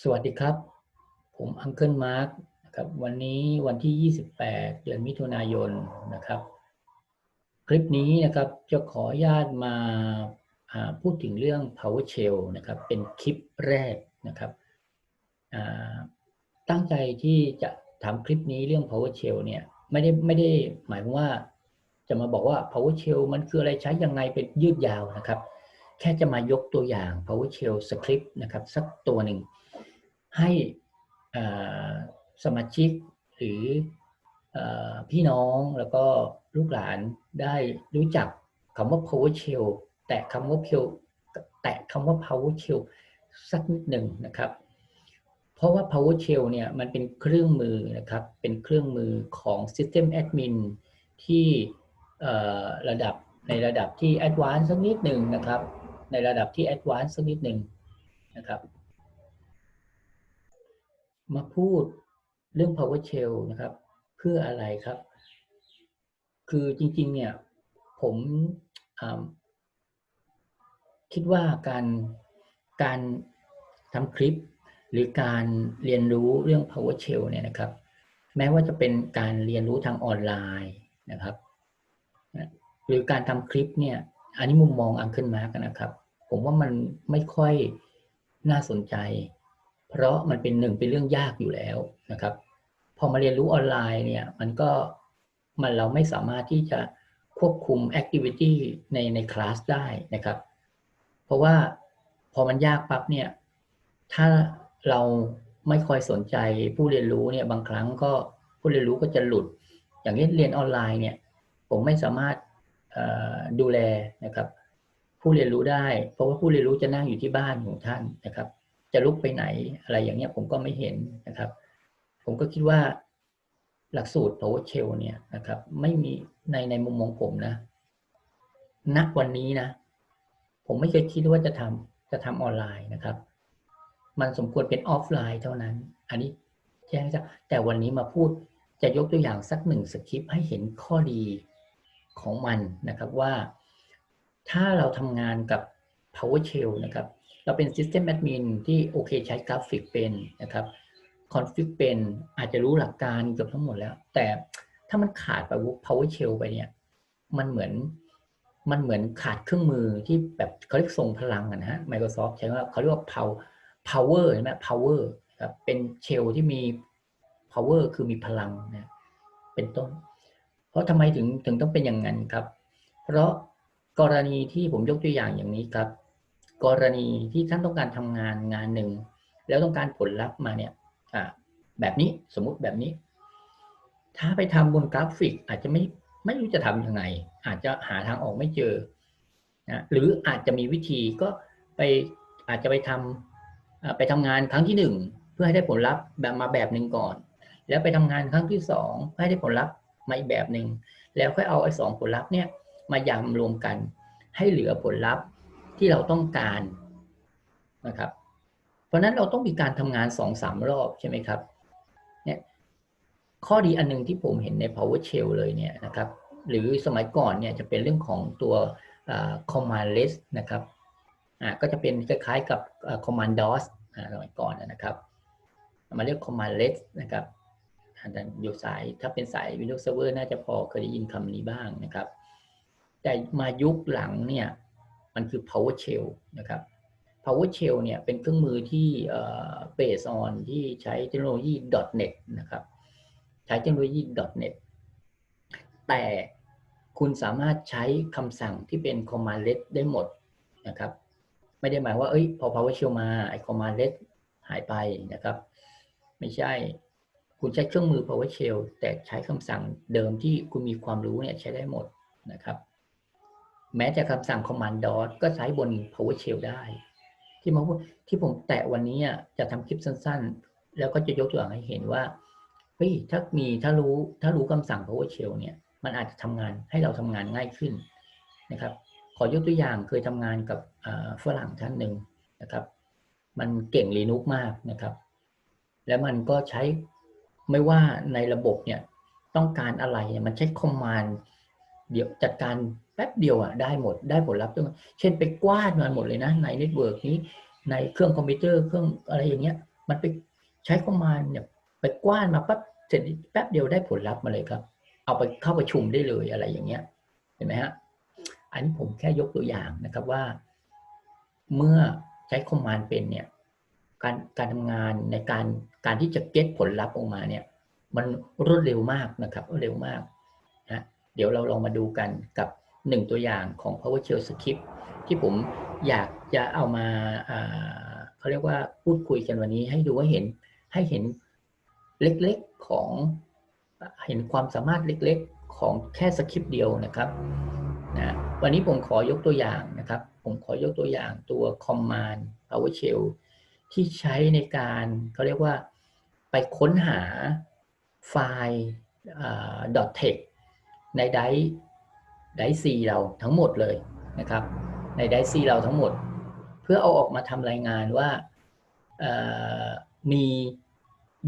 สวัสดีครับ ผมอังเคิลมาร์กนะครับวันนี้วันที่ 28 เดือนมิถุนายนนะครับ คลิปนี้นะครับจะขออนุญาตมาพูดถึงเรื่อง PowerShell นะครับเป็นคลิปแรกนะครับตั้งใจที่จะทำคลิปนี้เรื่อง PowerShell เนี่ยไม่ได้ไม่ได้หมายว่าจะมาบอกว่า PowerShell มันคืออะไรใช้ยังไงเป็นยืดยาวนะครับ แค่จะมายกตัวอย่าง PowerShell script นะครับสักตัวหนึ่ง ให้สมาชิกหรืออพี่น้องแล้วก็ลูกหลานได้รู้จักคำว่า PowerShell แตะคำว่า Shell แตะคำว่า PowerShell สักนิดหนึ่งนะครับ เพราะว่า PowerShell เนี่ยมันเป็นเครื่องมือนะครับ เป็นเครื่องมือของ System Admin ที่ระดับในระดับที่ Advanced สักนิดหนึ่งนะครับ ในระดับที่ Advanced สักนิดหนึ่งนะครับ มาพูดเรื่อง PowerShell นะครับ เพื่ออะไรครับ คือจริงๆ เนี่ยผมคิดว่าการการทำคลิป หรือการเรียนรู้เรื่อง PowerShell เนี่ยนะครับ แม้ว่าจะเป็นการเรียนรู้ทางออนไลน์นะครับ หรือการทำคลิปเนี่ย อันนี้มุมมองอังเคิลมาร์กนะครับ ผมว่ามันไม่ค่อยน่าสนใจ เพราะมันเป็นหนึ่งเป็นเรื่องยากอยู่แล้วนะครับ พอมาเรียนรู้ออนไลน์เนี่ยมันก็มันเราไม่สามารถที่จะควบคุมแอคทิวิตี้ในในคลาสได้นะครับ เพราะว่าพอมันยากปั๊บเนี่ยถ้าเราไม่คอยสนใจผู้เรียนรู้เนี่ยบางครั้งก็ผู้เรียนรู้ก็จะหลุด อย่างนี้เรียนออนไลน์เนี่ยผมไม่สามารถดูแลนะครับ ผู้เรียนรู้ได้ เพราะว่าผู้เรียนรู้จะนั่งอยู่ที่บ้านของท่านนะครับ จะลุกไปไหนอะไรอย่างเงี้ยผมก็ไม่เห็นนะครับ ผมก็คิดว่าหลักสูตร PowerShell เนี่ยนะครับ ไม่มีในในมุมมองผมนะณวันนี้นะ ผมไม่เคยคิดว่าจะทำจะทำออนไลน์นะครับ มันสมควรเป็นออฟไลน์เท่านั้น อันนี้แจ้งจะแต่วันนี้มาพูดจะยกตัวอย่างสักหนึ่งสคริปต์ให้เห็นข้อดีของมันนะครับว่าถ้าเราทำงานกับ PowerShell นะครับ เราเป็น System Admin ที่โอเคใช้กราฟิกเป็นนะครับคอนฟิกเป็นอาจจะรู้หลักการเกือบทั้งหมดแล้ว แต่ถ้ามันขาดไป PowerShell ไปเนี่ย มันเหมือนมันเหมือนขาดเครื่องมือที่แบบเขาเรียกทรงพลังนะฮะ Microsoft ใช้ว่าเขาเรียกว่า power power ใช่ไหม power ครับเป็นเชลที่มี power คือมีพลังนะเป็นต้น เพราะทำไมถึงถึงต้องเป็นอย่างนั้นครับ เพราะกรณีที่ผมยกตัวอย่างอย่างนี้ครับ กรณีที่ท่านต้องการทำงานงานหนึ่ง แล้วต้องการผลลัพธ์มาเนี่ยแบบนี้สมมุติแบบนี้ ถ้าไปทำบนกราฟิกอาจจะไม่ไม่รู้จะทำยังไง อาจจะหาทางออกไม่เจอนะหรืออาจจะมีวิธีก็ไปอาจจะไปทำไปทำงานครั้งที่หนึ่งเพื่อให้ได้ผลลัพธ์แบบมาแบบหนึ่งก่อน แล้วไปทำงานครั้งที่สองเพื่อให้ได้ผลลัพธ์มาอีกแบบหนึ่งแล้วค่อยเอาไอ้สองผลลัพธ์เนี่ยมายำรวมกัน ให้เหลือผลลัพธ์ ที่เราต้องการนะครับ เพราะนั้นเราต้องมีการทำงานสองสามรอบใช่ไหมครับเนี่ยข้อดีอันนึงที่ผมเห็นใน PowerShell เลยเนี่ยนะครับ หรือสมัยก่อนเนี่ยจะเป็นเรื่องของตัว command list นะครับอ่าก็จะเป็นคล้ายๆกับ command DOS สมัยก่อนนะครับ มาเรียก command list นะครับอยู่สายถ้าเป็นสาย Windows Server น่าจะพอเคยได้ยินคำนี้บ้างนะครับ แต่มายุคหลังเนี่ย มันคือ PowerShell นะครับ PowerShell เนี่ยเป็นเครื่องมือที่เบสออนที่ใช้เทคโนโลยี .NET นะครับใช้เทคโนโลยี .NET แต่คุณสามารถใช้คำสั่งที่เป็น command list ได้หมดนะครับ ไม่ได้หมายว่าเอ้ยพอ PowerShell มาไอ้ command list หายไปนะครับ ไม่ใช่คุณใช้เครื่องมือ PowerShell แต่ใช้คำสั่งเดิมที่คุณมีความรู้เนี่ยใช้ได้หมดนะครับ แม้แต่คำสั่ง command DOS ก็ใช้บน PowerShell ได้ ที่มาพูดที่ผมแตะวันนี้จะทำคลิปสั้นๆ แล้วก็จะยกตัวอย่างให้เห็นว่าเฮ้ยถ้ามีถ้ารู้ถ้ารู้คำสั่ง PowerShell เนี่ยมันอาจจะทำงานให้เราทำงานง่ายขึ้นนะครับ ขอยกตัวอย่างเคยทำงานกับฝรั่งท่านหนึ่งนะครับ มันเก่ง Linux มากนะครับ แล้วมันก็ใช้ไม่ว่าในระบบเนี่ยต้องการอะไรเนี่ยมันใช้คอมมานด์ เดี๋ยวจัดการแป๊บเดียวอะได้หมดได้ผลลัพธ์ด้วยเช่นไปกวาดมันหมดเลยนะในเน็ตเวิร์กนี้ในเครื่องคอมพิวเตอร์เครื่องอะไรอย่างเงี้ย มันไปใช้คอมมานเนี่ยไปกว้านมาปั๊บเสร็จแป๊บเดียวได้ผลลัพธ์มาเลยครับ เอาไปเข้าประชุมได้เลยอะไรอย่างเงี้ยเห็นไหมฮะอันนี้ผมแค่ยกตัวอย่างนะครับว่า เมื่อใช้คอมมานเป็นเนี่ยการการทำงานในการการที่จะเก็ตผลลัพธ์ออกมาเนี่ย มันรวดเร็วมากนะครับรวดเร็วมาก เดี๋ยวเราลองมาดูกันกับหนึ่งตัวอย่างของ PowerShell Script ที่ผมอยากจะเอามาอ่าเขาเรียกว่าพูดคุยกันวันนี้ให้ดูว่าเห็นให้เห็นเล็กๆของเห็นความสามารถเล็กๆของแค่สคริปต์เดียวนะครับนะวันนี้ผมขอยกตัวอย่างนะครับ ผมขอยกตัวอย่างตัว Command PowerShell ที่ใช้ในการเขาเรียกว่าไปค้นหาไฟล์ .text ในไดไดซีเราทั้งหมดเลยนะครับ ในไดซีเราทั้งหมด เพื่อเอาออกมาทำรายงานว่ามี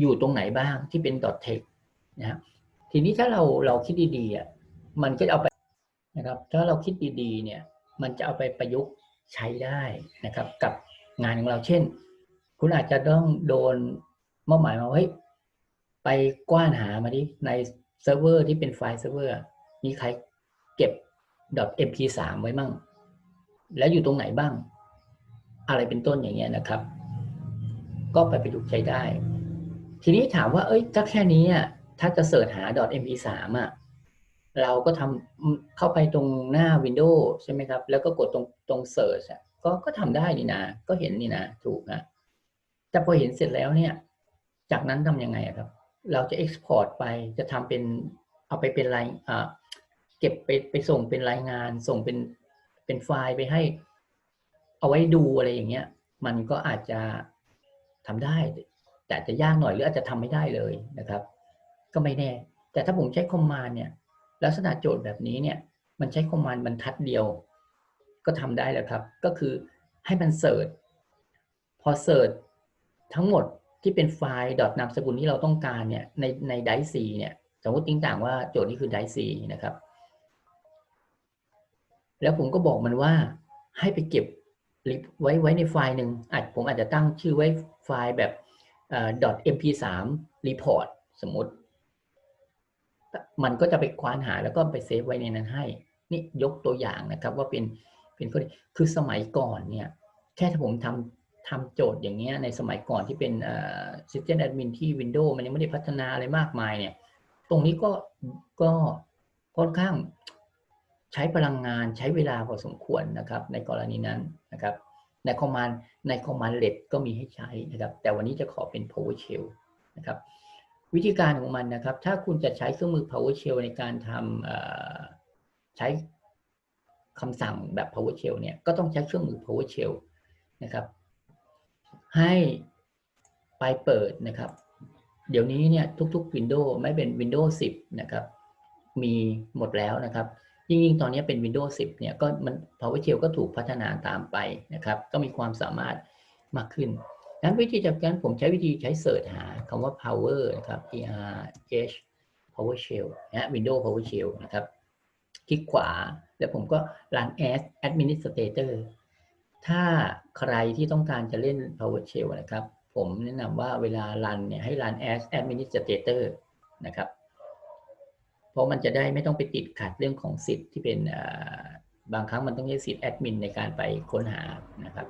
อยู่ตรงไหนบ้างที่เป็น .text นะครับทีนี้ถ้าเราเราคิดดีๆอะมันก็เอาไปนะครับ ถ้าเราคิดดีๆเนี่ยมันจะเอาไปประยุกต์ใช้ได้นะครับ กับงานของเราเช่น คุณอาจจะต้องโดนมอบหมายมาเฮ้ยไปกว้านหามาดิในเซิร์ฟเวอร์ที่เป็นไฟล์เซิร์ฟเวอร์ มีใครเก็บ .mp3 ไว้มั่ง แล้วอยู่ตรงไหนบ้าง อะไรเป็นต้นอย่างเงี้ยนะครับ ก็ไปประยุกต์ใช้ได้ ทีนี้ถามว่า เอ้ยถ้าแค่นี้อะถ้าจะเสิร์ชหา .mp3 อะเราก็ทำเข้าไปตรงหน้า Windows ใช่ไหมครับ แล้วก็กดตรงตรง Search อะก็ก็ทำได้นี่นะ ก็เห็นนี่นะ ถูกนะแต่พอเห็นเสร็จแล้วเนี่ย จากนั้นทำยังไงครับ เราจะ export ไปจะทำเป็นเอาไปเป็นรายอ่า ก็บไปไปส่งเป็นรายงาน ส่งเป็นเป็นไฟล์ไปให้ เอาไว้ดูอะไรอย่างเงี้ย มันก็อาจจะทำได้ แต่จะยากหน่อยหรืออาจจะทำไม่ได้เลยนะครับ ก็ไม่แน่ แต่ถ้าผมใช้คอมมานด์เนี่ย ลักษณะโจทย์แบบนี้เนี่ย มันใช้คอมมานด์บรรทัดเดียว ก็ทำได้แล้วครับ ก็คือให้มันเสิร์ชพอเสิร์ชทั้งหมดที่เป็นไฟล์ดอทนามสกุลที่เราต้องการเนี่ยในในไดซีเนี่ยสมมติติ้งต่างว่าโจทย์นี้คือไดซีนะครับ แล้วผมก็บอกมันว่าให้ไปเก็บไว้ไว้ในไฟล์หนึ่งอาจผมอาจจะตั้งชื่อไว้ไฟล์แบบ .mp3 report สมมติ มันก็จะไปควานหาแล้วก็ไปเซฟไว้ในนั้นให้ นี่ยกตัวอย่างนะครับว่าเป็นเป็นข้อคือสมัยก่อนเนี่ย แค่ถ้าผมทำทำโจทย์อย่างเงี้ยในสมัยก่อนที่เป็น System Admin ที่ Windows มันยังไม่ได้พัฒนาอะไรมากมายเนี่ย ตรงนี้ก็ก็ค่อนข้าง ใช้พลังงานใช้เวลาพอสมควรนะครับ ในกรณีนั้นนะครับในคอมมานด์ในคอมมานด์เลดก็มีให้ใช้นะครับ แต่วันนี้จะขอเป็น PowerShell นะครับ วิธีการของมันนะครับ ถ้าคุณจะใช้เครื่องมือ PowerShell ในการทำใช้คำสั่งแบบ PowerShell เนี่ยก็ต้องใช้เครื่องมือ PowerShell นะครับ ให้ไปเปิดนะครับ เดี๋ยวนี้เนี่ยทุกๆ Windows ไม่เป็น Windows 10 นะครับ มีหมดแล้วนะครับ ยิ่งๆตอนนี้เป็น Windows 10 เนี่ยก็มัน PowerShell ก็ถูกพัฒนาตามไปนะครับ ก็มีความสามารถมากขึ้นนั้นวิธีจากการผมใช้วิธีใช้เสิร์ชหาคำว่า power นะครับ p r h PowerShell นะ Windows PowerShell นะครับ คลิกขวา แล้วผมก็ run as administrator ถ้าใครที่ต้องการจะเล่น PowerShell นะครับ ผมแนะนำว่าเวลา run เนี่ยให้ run as administrator นะครับ เพราะมันจะได้ไม่ต้องไปติดขัดเรื่องของสิทธิ์ที่เป็นบางครั้งมันต้องใช้สิทธิ์แอดมินในการไปค้นหานะครับ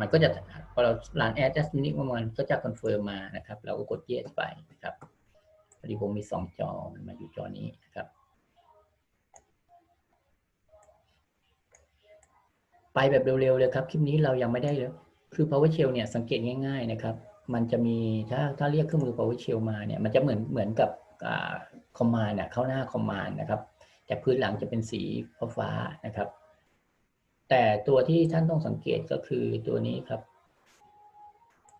มันก็จะพอเรา run as admin มันก็จะคอนเฟิร์มมานะครับ เราก็กด yes ไปนะครับพอดีผมมีสองจอมันมาอยู่จอนี้นะครับ ไปแบบเร็วๆเลยครับ คลิปนี้เรายังไม่ได้เลยคือ PowerShell เนี่ยสังเกตง่าย ๆนะครับ มันจะมีถ้าถ้าเรียกเครื่องมือ PowerShell มาเนี่ยมันจะเหมือนเหมือนกับ คอมมานด์เข้าหน้าคอมมานด์นะครับ แต่พื้นหลังจะเป็นสีฟ้านะครับ แต่ตัวที่ท่านต้องสังเกตก็คือตัวนี้ครับ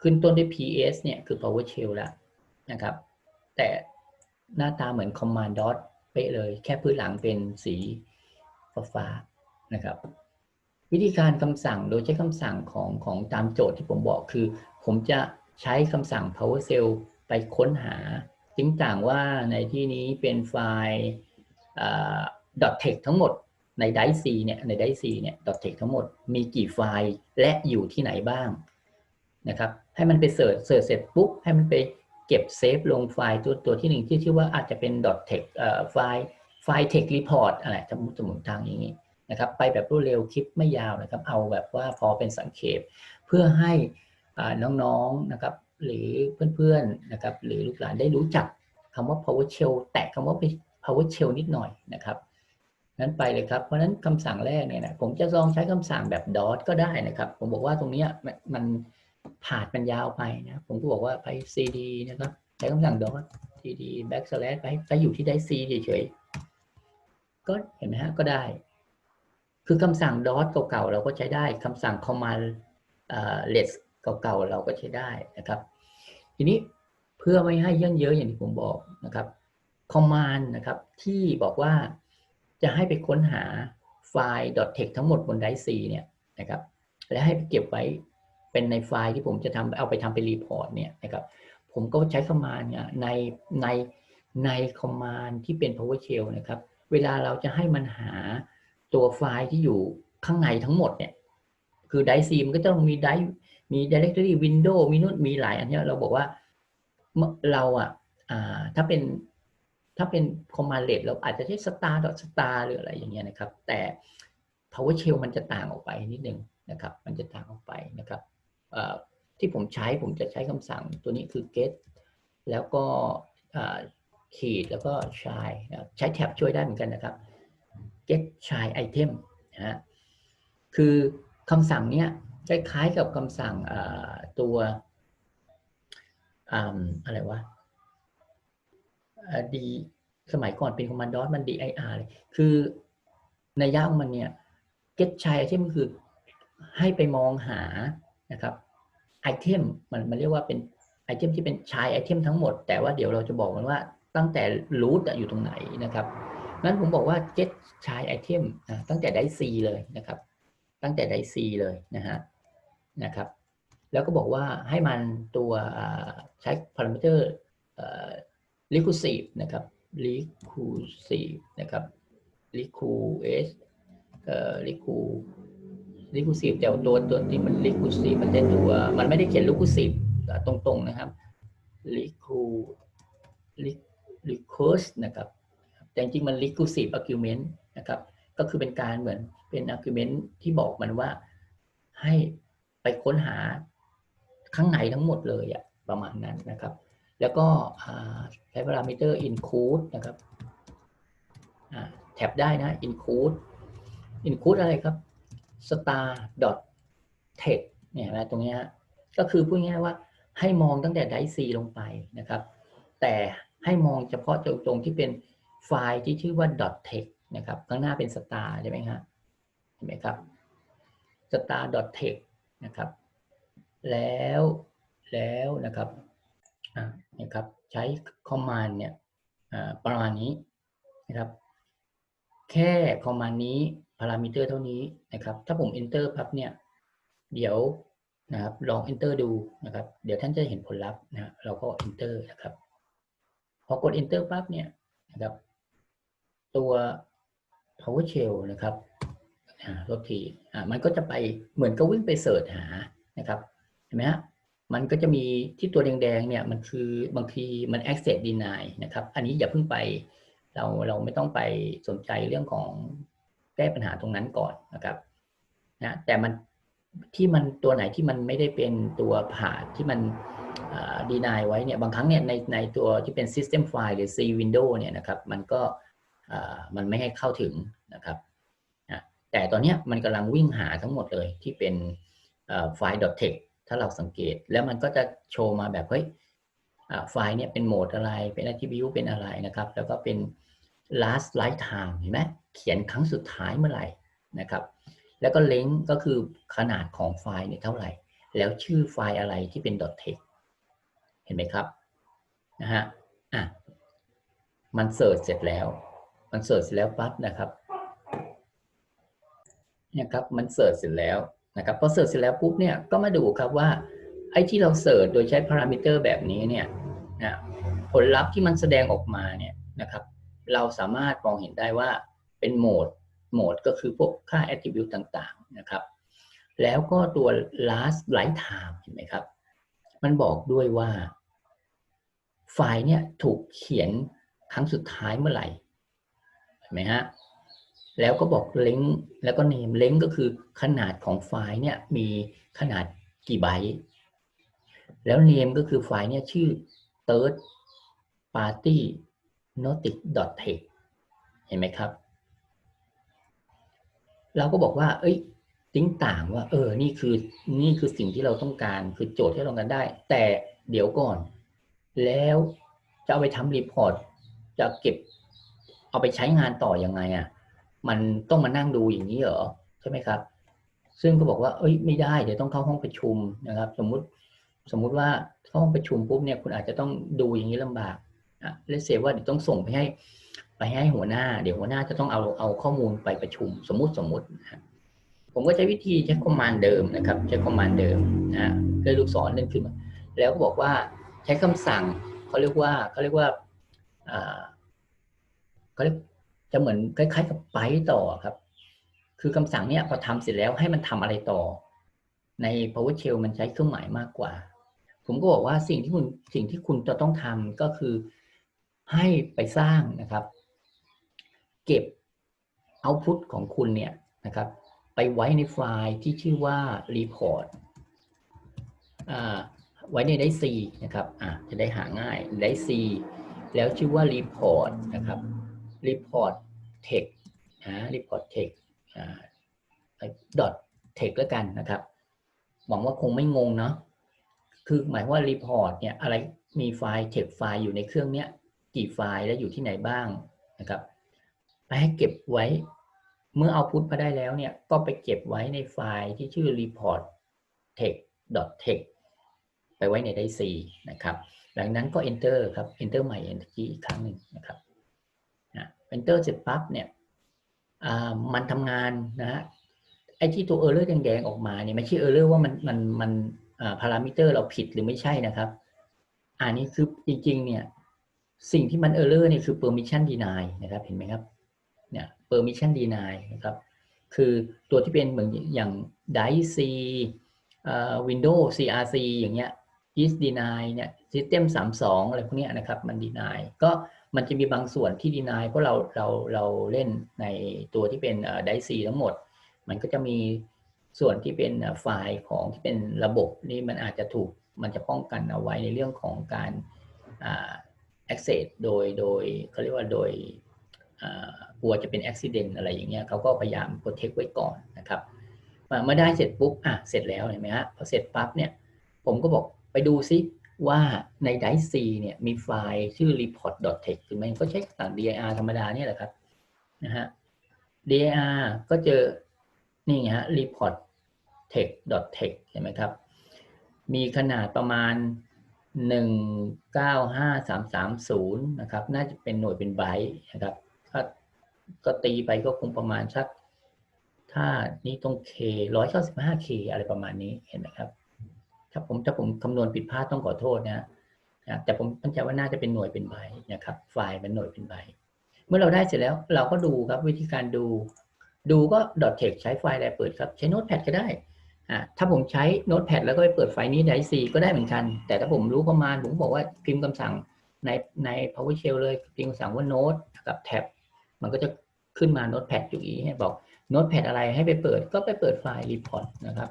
ขึ้นต้นด้วย ps เนี่ยคือ PowerShell แล้วนะครับ แต่หน้าตาเหมือน Command Dot เป๊ะเลย แค่พื้นหลังเป็นสีฟ้านะครับ วิธีการคำสั่งโดยใช้คำสั่งของของตามโจทย์ที่ผมบอกคือ ผมจะใช้คำสั่ง PowerShell ไปค้นหา จึงต่างว่าในที่นี้เป็นไฟล์ .text ทั้งหมดใน Dice เนี่ยใน Dice เนี่ย .text ทั้งหมดมีกี่ไฟล์และอยู่ที่ไหนบ้างนะครับให้มันไปเสิร์ชเสิร์ชเสร็จปุ๊บให้มันไปเก็บเซฟลงไฟล์ตัวตัวที่หนึ่งที่ชื่อว่าอาจจะเป็น .text ไฟล์ไฟล์ text report อะไรสมมติสมมติทางอย่างนี้นะครับไปแบบรวดเร็วคลิปไม่ยาวนะครับ เอาแบบว่าพอเป็นสังเขปเพื่อให้น้องๆนะครับ หรือเพื่อนๆนะครับหรือลูกหลานได้รู้จักคำว่า PowerShell แตะคำว่า PowerShell นิดหน่อยนะครับนั้นไปเลยครับ เพราะฉะนั้นคำสั่งแรกเนี่ยนะผมจะลองใช้คำสั่งแบบ dot ก็ได้นะครับ ผมบอกว่าตรงนี้มันผ่านมันยาวไปนะผมก็บอกว่าไป cd นะครับใช้คำสั่ง dot cd backslash ไปไปอยู่ที่ได้ c เฉยๆก็เห็นไหมฮะก็ได้ คือคำสั่ง dot เก่าๆเราก็ใช้ได้คำสั่ง command เอ่อ less เก่าๆเราก็ใช้ได้นะครับ ทีนี้เพื่อไม่ให้ยื่นเยอะอย่างที่ผมบอกนะครับ command นะครับที่บอกว่าจะให้ไปค้นหาไฟล์ .text ทั้งหมดบนไดร์ C เนี่ยนะครับและให้ไปเก็บไว้เป็นในไฟล์ที่ผมจะทำเอาไปทำเป็นรีพอร์ตเนี่ยนะครับผมก็ใช้คอมมานด์เนี่ยในในในคอมมานด์ที่เป็น PowerShell นะครับ เวลาเราจะให้มันหาตัวไฟล์ที่อยู่ข้างในทั้งหมดเนี่ย คือไดซีมันก็ต้องมีได มี directory window มีนู่นมีหลายอันเนี้ยเราบอกว่าเราอะอ่าถ้าเป็นถ้าเป็น command l e t เราอาจจะใช้ star dot star หรืออะไรอย่างเงี้ยนะครับ แต่ PowerShell มันจะต่างออกไปนิดนึงนะครับ มันจะต่างออกไปนะครับที่ผมใช้ผมจะใช้คำสั่งตัวนี้คือ get แล้วก็ขีดแล้วก็ chai ใช้แท็บช่วยได้เหมือนกันนะครับ get chai item นะฮะคือคำสั่งเนี้ย คล้ายๆกับคำสั่งตัวอะไรวะดีสมัยก่อนเป็นคอมมานด์มัน dir เลยคือในย่างมันเนี่ย get chai item คือให้ไปมองหานะครับไอเทมมันมันเรียกว่าเป็นไอเทมที่เป็นชายไอเทมทั้งหมด แต่ว่าเดี๋ยวเราจะบอกมันว่าตั้งแต่รูทอยู่ตรงไหนนะครับนั้นผมบอกว่า get ชายไอเทมตั้งแต่ได้ C เลยนะครับ ตั้งแต่ได้ C เลยนะฮะ นะครับ แล้วก็บอกว่าให้มันตัวใช้ parameter recursive นะครับ recursive นะครับ recursive เอ่อ recursive recursive แต่ตัวตัวที่มัน recursive มันจะตัวมันไม่ได้เขียน recursive ตรงๆนะครับ recurs นะครับแต่จริงๆมัน recursive argument นะครับก็คือเป็นการเหมือนเป็น argument ที่บอกมันว่าให้ ไปค้นหาข้างในทั้งหมดเลยอะประมาณนั้นนะครับ แล้วก็ใช้ parameter include นะครับแท็บได้นะ include include อะไรครับ star dot text เนี่ยนะตรงนี้ก็คือพูดง่ายว่าให้มองตั้งแต่ไดซีลงไปนะครับ แต่ให้มองเฉพาะตรงที่เป็นไฟล์ที่ชื่อว่า dot text นะครับ ข้างหน้าเป็น star ใช่ไหมครับเห็นไหมครับ star dot text นะครับ แล้วแล้วนะครับนะครับใช้ command เนี่ยประมาณนี้นะครับ แค่ command นี้พารามิเตอร์เท่านี้นะครับ ถ้าผม enter พับเนี่ย เดี๋ยวนะครับลอง enter ดูนะครับ เดี๋ยวท่านจะเห็นผลลัพธ์นะเราก็ enter นะครับ พอกด enter ปั๊บเนี่ยนะครับ ตัว PowerShell นะครับ รถที่มันก็จะไปเหมือนกับวิ่งไปเสิร์ชหานะครับเห็นไหมฮะมันก็จะมีที่ตัวแดงๆเนี่ยมันคือบางทีมัน access deny นะครับ อันนี้อย่าเพิ่งไปเราเราไม่ต้องไปสนใจเรื่องของแก้ปัญหาตรงนั้นก่อนนะครับนะแต่มันที่มันตัวไหนที่มันไม่ได้เป็นตัวผ่าที่มันดีนายไว้เนี่ยบางครั้งเนี่ยในในตัวที่เป็น system file หรือ C window เนี่ยนะครับมันก็มันไม่ให้เข้าถึงนะครับ แต่ตอนนี้มันกำลังวิ่งหาทั้งหมดเลยที่เป็นไฟล์ .text ถ้าเราสังเกตแล้วมันก็จะโชว์มาแบบเฮ้ยไฟล์เนี่ยเป็นโหมดอะไรเป็น attribute เป็นอะไรนะครับ แล้วก็เป็น last lifetime เห็นไหมเขียนครั้งสุดท้ายเมื่อไหร่นะครับ แล้วก็ length ก็คือขนาดของไฟล์เนี่ยเท่าไหร่ แล้วชื่อไฟล์อะไรที่เป็น .text เห็นไหมครับนะฮะอะมันเสิร์ชเสร็จแล้ว มันเสิร์ชเสร็จแล้วปั๊บนะครับ เนี่ยครับมันเสิร์ชเสร็จแล้วนะครับพอเสิร์ชเสร็จแล้วปุ๊บเนี่ยก็มาดูครับว่าไอ้ที่เราเสิร์ชโดยใช้พารามิเตอร์แบบนี้เนี่ยนะผลลัพธ์ที่มันแสดงออกมาเนี่ยนะครับ เราสามารถมองเห็นได้ว่าเป็นโหมดโหมดก็คือพวกค่า attribute ต่างๆนะครับ แล้วก็ตัว last lifetime เห็นไหมครับ มันบอกด้วยว่า ไฟล์เนี่ยถูกเขียนครั้งสุดท้ายเมื่อไหร่เห็นไหมฮะ แล้วก็บอกเล้งแล้วก็เนมเล้งก็คือขนาดของไฟล์เนี่ยมีขนาดกี่ไบต์แล้วเนมก็คือไฟล์เนี่ยชื่อ third party notic text เห็นไหมครับ เราก็บอกว่า เอ้ยติ้งต่างว่า เออ นี่คือ นี่คือสิ่งที่เราต้องการ คือโจทย์ที่เราต้องการได้ แต่เดี๋ยวก่อน แล้วจะเอาไปทำรีพอร์ต จะเก็บ เอาไปใช้งานต่อยังไงอะ่ะ มันต้องมานั่งดูอย่างนี้เหรอใช่ไหมครับ ซึ่งก็บอกว่า เอ้ยไม่ได้เดี๋ยวต้องเข้าห้องประชุมนะครับ สมมุติสมมุติว่าเข้าห้องประชุมปุ๊บเนี่ยคุณอาจจะต้องดูอย่างนี้ลำบากอะเลเซว่าเดี๋ยวต้องส่งไปให้ไปให้หัวหน้า เดี๋ยวหัวหน้าจะต้องเอาเอาข้อมูลไปประชุม สมมุติสมมุตินะผมก็ใช้วิธีใช้คอมมานด์เดิมนะครับใช้คอมมานด์เดิมนะเลื่อนลูกศรเลื่อนขึ้นมาแล้วก็บอกว่าใช้คำสั่งเขาเรียกว่าเขาเรียกว่าอ่าเขาเรียก จะเหมือนคล้าย ๆ กับไปต่อครับ คือคำสั่งเนี้ยพอทำเสร็จแล้วให้มันทำอะไรต่อ ใน PowerShell มันใช้เครื่องหมายมากกว่า ผมก็บอกว่าสิ่งที่คุณสิ่งที่คุณจะต้องทำก็คือให้ไปสร้างนะครับ เก็บเอาพุตของคุณเนี่ยนะครับ ไปไว้ในไฟล์ที่ชื่อว่า report ไว้ในได้ C นะครับ อ่าจะได้หาง่ายได้ C แล้วชื่อว่า report นะครับ report text นะ report text อ่า dot text แล้วกันนะครับ หวังว่าคงไม่งงเนาะคือหมายว่า report เนี่ยอะไรมีไฟล์ text ไฟล์อยู่ในเครื่องเนี้ยกี่ไฟล์และอยู่ที่ไหนบ้างนะครับไปให้เก็บไว้ เมื่อเอาพุทมาได้แล้วเนี่ยก็ไปเก็บไว้ในไฟล์ที่ชื่อ report text text ไปไว้ในไดซีนะครับ หลังนั้นก็ enter ครับ enter ใหม่ enter อีกครั้งหนึ่งนะครับ enter เสร็จปั๊บเนี่ยมันทำงานนะฮะไอ้ที่ตัว error แดงๆออกมาเนี่ยไม่ใช่ error ว่ามันมันมันพารามิเตอร์เราผิดหรือไม่ใช่นะครับ อันนี้คือจริงๆเนี่ยสิ่งที่มัน error เนี่ยคือ permission deny นะครับเห็นไหมครับเนี่ย permission deny นะครับคือตัวที่เป็นเหมือนอย่าง dic Windows CRC อย่างเงี้ย is deny เนี่ย system 32 อะไรพวกนี้นะครับ มัน deny ก็ มันจะมีบางส่วนที่ deny เพราะเราเราเราเล่นในตัวที่เป็น dic ทั้งหมด มันก็จะมีส่วนที่เป็นไฟล์ของที่เป็นระบบนี่มันอาจจะถูกมันจะป้องกันเอาไว้ในเรื่องของการ access โดยโดยเขาเรียกว่าโดยกลัวจะเป็น accident อะไรอย่างเงี้ยเขาก็พยายาม protect ไว้ก่อนนะครับเมื่อได้เสร็จปุ๊บอะเสร็จแล้วเห็นไหมฮะพอเสร็จปั๊บเนี่ยผมก็บอกไปดูซิ ว่าใน Dice C เนี่ยมีไฟล์ชื่อ report.text หรือไม่ก็ใช้ต่าง dir ธรรมดาเนี่ยแหละครับนะฮะ dir ก็เจอนี่ไงฮะ report text.text เห็นไหมครับ มีขนาดประมาณ 195330 นะครับ น่าจะเป็นหน่วยเป็นไบต์นะครับก็ก็ตีไปก็คงประมาณสัก ถ้านี้ตรง K 195 K อะไรประมาณนี้เห็นไหมครับ ถ้าผมถ้าผมคำนวณผิดพลาดต้องขอโทษนะนะแต่ผมตั้งใจว่าน่าจะเป็นหน่วยเป็นไบนะครับ ไฟล์เป็นหน่วยเป็นไบเมื่อเราได้เสร็จแล้วเราก็ดูครับวิธีการดู ดูก็ .text ใช้ไฟล์อะไรเปิดครับ ใช้ Notepad ก็ได้อ่าถ้าผมใช้ Notepad แล้วก็ไปเปิดไฟล์นี้ได้ C ก็ได้เหมือนกัน แต่ถ้าผมรู้ประมาณ ผมบอกว่าพิมพ์คำสั่งในใน PowerShell เลยพิมพ์คำสั่งว่า Note กับแท็บมันก็จะขึ้นมา Notepad อยู่อีให้บอก Notepad อะไรให้ไปเปิดก็ไปเปิดไฟล์ report นะครับ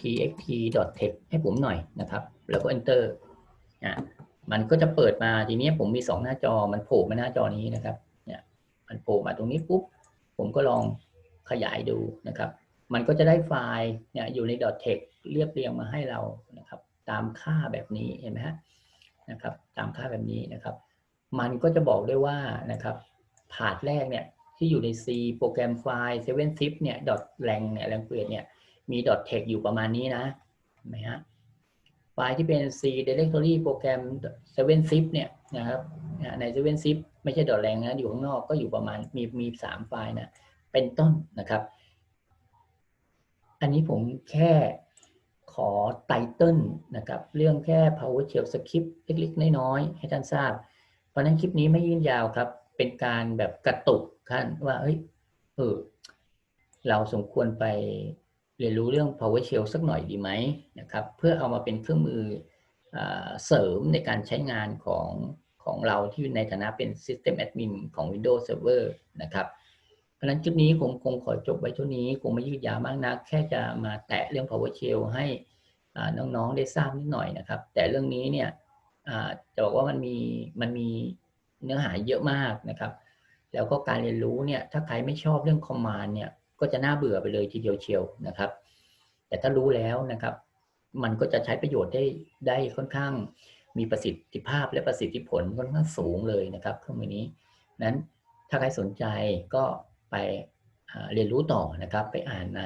txt.text ให้ผมหน่อยนะครับ แล้วก็ enter อะมันก็จะเปิดมาทีนี้ผมมีสองหน้าจอมันโผล่มาหน้าจอนี้นะครับเนี่ยมันโผล่มาตรงนี้ปุ๊บผมก็ลองขยายดูนะครับ มันก็จะได้ไฟล์เนี่ยอยู่ใน .text เรียบเรียงมาให้เรานะครับ ตามค่าแบบนี้เห็นไหมฮะนะครับ ตามค่าแบบนี้นะครับ มันก็จะบอกได้ว่านะครับพาร์ทแรกเนี่ยที่อยู่ใน C โปรแกรมไฟล์ 7 zip เนี่ย lang เนี่ย language เนี่ย มี dot text อยู่ประมาณนี้นะนไหมฮะไฟล์ที่เป็น C directory โปรแกรม 7 zip เนี่ยนะครับใน 7 zip ไม่ใช่ dot lang นะอยู่ข้างนอกก็อยู่ประมาณมีมีสามไฟล์นะเป็นต้นนะครับ อันนี้ผมแค่ขอไตเติลนะครับ เรื่องแค่ PowerShell script เล็กๆ น้อยๆ ให้ท่านทราบ เพราะนั้นคลิปนี้ไม่ยืนยาวครับ เป็นการแบบกระตุกท่านว่าเฮ้ยเออเราสมควรไป เรียนรู้เรื่อง PowerShell สักหน่อยดีไหมนะครับ เพื่อเอามาเป็นเครื่องมืออเสริมในการใช้งานของของเราที่ในฐานะเป็น System Admin ของ Windows Server นะครับ เพราะฉะนั้นคลิปนี้ผมคงขอจบไว้เท่านี้ คงไม่ยืดยาวมากนัก แค่จะมาแตะเรื่อง PowerShell ให้น้องๆได้ทราบนิดหน่อยนะครับ แต่เรื่องนี้เนี่ยจะบอกว่ามันมีมันมีเนื้อหาเยอะมากนะครับ แล้วก็การเรียนรู้เนี่ย ถ้าใครไม่ชอบเรื่อง command เนี่ย ก็จะน่าเบื่อไปเลยทีเดียวเชียวนะครับ แต่ถ้ารู้แล้วนะครับ มันก็จะใช้ประโยชน์ได้ได้ค่อนข้างมีประสิทธิภาพและประสิทธิผลค่อนข้างสูงเลยนะครับเครื่องมือนี้นั้นถ้าใครสนใจก็ไปเรียนรู้ต่อนะครับ ไปอ่านใน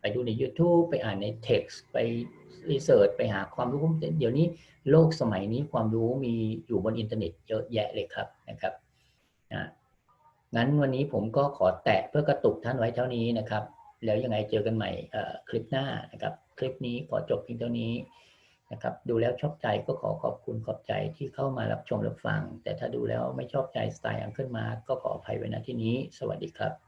ไปดูใน YouTube ไปอ่านใน text ไปรีเสิร์ชไปหาความรู้เดี๋ยวนี้โลกสมัยนี้ความรู้มีอยู่บนอินเทอร์เน็ตเยอะแยะเลยครับนะครับนะ งั้นวันนี้ผมก็ขอแตะเพื่อกระตุกท่านไว้เท่านี้นะครับ แล้วยังไงเจอกันใหม่คลิปหน้านะครับ คลิปนี้ขอจบเพียงเท่านี้นะครับ ดูแล้วชอบใจก็ขอขอบคุณขอบใจที่เข้ามารับชมรับฟัง แต่ถ้าดูแล้วไม่ชอบใจสไตล์อังเคิลมาก็ขออภัยไว้ณที่นี้ สวัสดีครับ